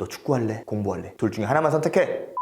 너 축구할래? 공부할래? 둘 중에 하나만 선택해.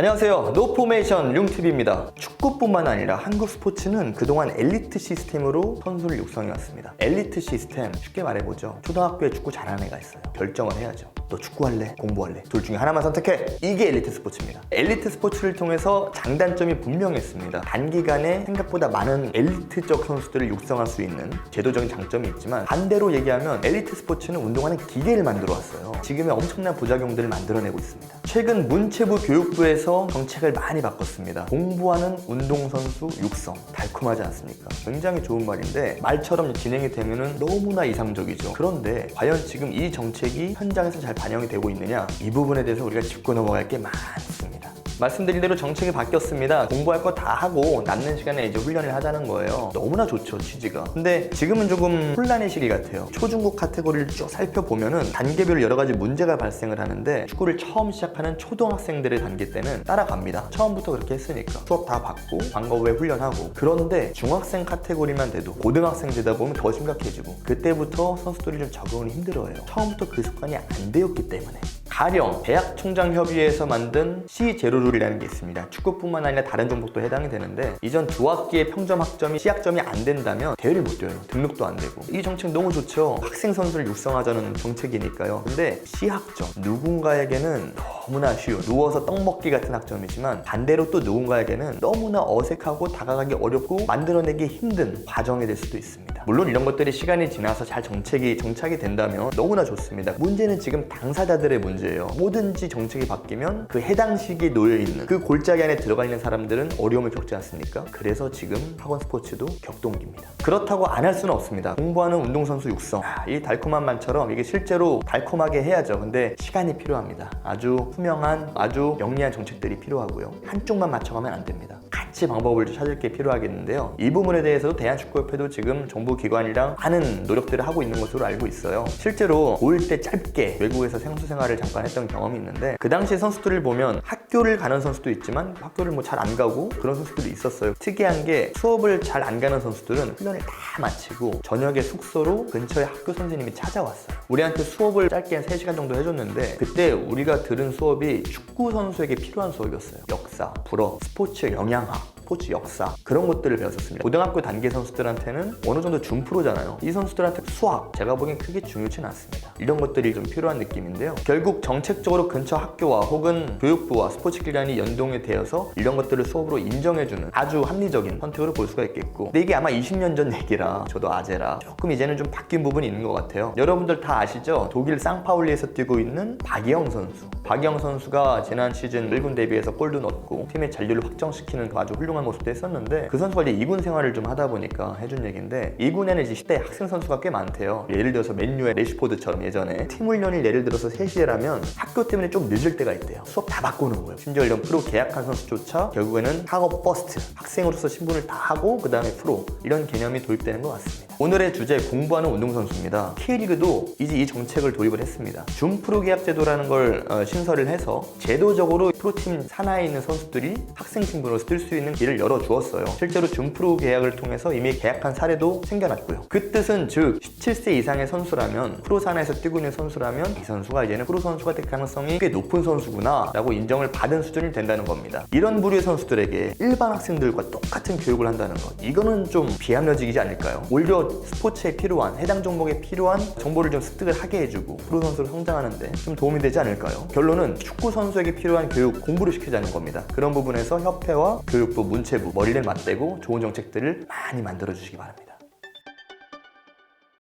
안녕하세요. 노포메이션 융TV입니다. 축구뿐만 아니라 한국 스포츠는 그동안 엘리트 시스템으로 선수를 육성해 왔습니다. 엘리트 시스템, 쉽게 말해보죠. 초등학교에 축구 잘하는 애가 있어요. 결정을 해야죠. 너 축구할래? 공부할래? 둘 중에 하나만 선택해! 이게 엘리트 스포츠입니다. 엘리트 스포츠를 통해서 장단점이 분명했습니다. 단기간에 생각보다 많은 엘리트적 선수들을 육성할 수 있는 제도적인 장점이 있지만 반대로 얘기하면 엘리트 스포츠는 운동하는 기계를 만들어 왔어요. 지금의 엄청난 부작용들을 만들어내고 있습니다. 최근 문체부 교육부에서 정책을 많이 바꿨습니다. 공부하는 운동선수 육성. 달콤하지 않습니까? 굉장히 좋은 말인데 말처럼 진행이 되면 너무나 이상적이죠. 그런데 과연 지금 이 정책이 현장에서 잘 반영이 되고 있느냐? 이 부분에 대해서 우리가 짚고 넘어갈 게 많습니다. 말씀드린 대로 정책이 바뀌었습니다. 공부할 거 다 하고 남는 시간에 이제 훈련을 하자는 거예요. 너무나 좋죠, 취지가. 근데 지금은 조금 혼란의 시기 같아요. 초중고 카테고리를 쭉 살펴보면은 단계별 여러 가지 문제가 발생을 하는데 축구를 처음 시작하는 초등학생들의 단계 때는 따라갑니다. 처음부터 그렇게 했으니까. 수업 다 받고 방과 후에 훈련하고. 그런데 중학생 카테고리만 돼도 고등학생 되다 보면 더 심각해지고 그때부터 선수들이 좀 적응을 힘들어해요. 처음부터 그 습관이 안 되었기 때문에. 가령 대학 총장 협의회에서 만든 C0 룰이라는 게 있습니다. 축구뿐만 아니라 다른 종목도 해당이 되는데 이전 두 학기의 평점 학점이 C 학점이 안 된다면 대회를 못 뛰어요. 등록도 안 되고. 이 정책 너무 좋죠. 학생 선수를 육성하자는 정책이니까요. 근데 C 학점 누군가에게는 너무나 쉬워. 누워서 떡 먹기 같은 학점이지만 반대로 또 누군가에게는 너무나 어색하고 다가가기 어렵고 만들어내기 힘든 과정이 될 수도 있습니다. 물론 이런 것들이 시간이 지나서 잘 정책이 정착이 된다면 너무나 좋습니다. 문제는 지금 당사자들의 문제 예요. 뭐든지 정책이 바뀌면 그 해당 시기에 놓여 있는 그 골짜기 안에 들어가 있는 사람들은 어려움을 겪지 않습니까? 그래서 지금 학원 스포츠도 격동기입니다. 그렇다고 안 할 수는 없습니다. 공부하는 운동선수 육성. 아, 이 달콤한 말처럼 이게 실제로 달콤하게 해야죠. 근데 시간이 필요합니다. 아주 투명한, 아주 영리한 정책들이 필요하고요. 한쪽만 맞춰가면 안 됩니다. 같이 방법을 찾을 게 필요하겠는데요. 이 부분에 대해서도 대한축구협회도 지금 정부 기관이랑 많은 노력들을 하고 있는 것으로 알고 있어요. 실제로 고1 때 짧게 외국에서 생수 생활을 잠깐 했던 경험이 있는데 그 당시 선수들을 보면 학교를 가는 선수도 있지만 학교를 뭐 잘 안 가고 그런 선수들이 있었어요. 특이한 게 수업을 잘 안 가는 선수들은 훈련을 다 마치고 저녁에 숙소로 근처에 학교 선생님이 찾아왔어요. 우리한테 수업을 짧게 한 3시간 정도 해줬는데 그때 우리가 들은 수업이 축구 선수에게 필요한 수업이었어요. 역사, 불어, 스포츠 영양학, 스포츠 역사 그런 것들을 배웠었습니다. 고등학교 단계 선수들한테는 어느 정도 준프로잖아요. 이 선수들한테 수학 제가 보기엔 크게 중요치는 않습니다. 이런 것들이 좀 필요한 느낌인데요. 결국 정책적으로 근처 학교와 혹은 교육부와 스포츠 기관이 연동이 되어서 이런 것들을 수업으로 인정해주는 아주 합리적인 선택으로 볼 수가 있겠고 근데 이게 아마 20년 전 얘기라 저도 아재라 조금 이제는 좀 바뀐 부분이 있는 것 같아요. 여러분들 다 아시죠? 독일 쌍파울리에서 뛰고 있는 박예영 선수. 박예영 선수가 지난 시즌 1군 데뷔해서 골도 넣었고 팀의 잔류를 확정시키는 그 아주 훌륭한 모습도 했었는데 그 선수가 이제 2군 생활을 좀 하다 보니까 해준 얘기인데 2군에는 이제 10대 학생 선수가 꽤 많대요. 예를 들어서 맨유의 레시포드처럼 예전에 팀 훈련을 예를 들어서 3시에 라면 학교 때문에 좀 늦을 때가 있대요. 수업 다 바꾸는 거예요. 심지어 이런 프로 계약한 선수조차 결국에는 학업 버스트 학생으로서 신분을 다 하고 그 다음에 프로 이런 개념이 도입되는 것 같습니다. 오늘의 주제 공부하는 운동선수입니다. K리그도 이제 이 정책을 도입을 했습니다. 준 프로 계약 제도라는 걸 어, 신설을 해서 제도적으로 프로팀 산하에 있는 선수들이 학생 신분으로서 뛸 수 있는 길을 열어주었어요. 실제로 준 프로 계약을 통해서 이미 계약한 사례도 생겨났고요. 그 뜻은 즉 17세 이상의 선수라면 프로 산하에서 뛰고 있는 선수라면 이 선수가 이제는 프로 선수가 될 가능성이 꽤 높은 선수구나 라고 인정을 받은 수준이 된다는 겁니다. 이런 부류의 선수들에게 일반 학생들과 똑같은 교육을 한다는 것 이거는 좀 비합리적이지 않을까요? 오히려 스포츠에 필요한 해당 종목에 필요한 정보를 좀 습득을 하게 해주고 프로 선수로 성장하는데 좀 도움이 되지 않을까요? 결론은 축구 선수에게 필요한 교육 공부를 시키자는 겁니다. 그런 부분에서 협회와 교육부, 문체부 머리를 맞대고 좋은 정책들을 많이 만들어 주시기 바랍니다.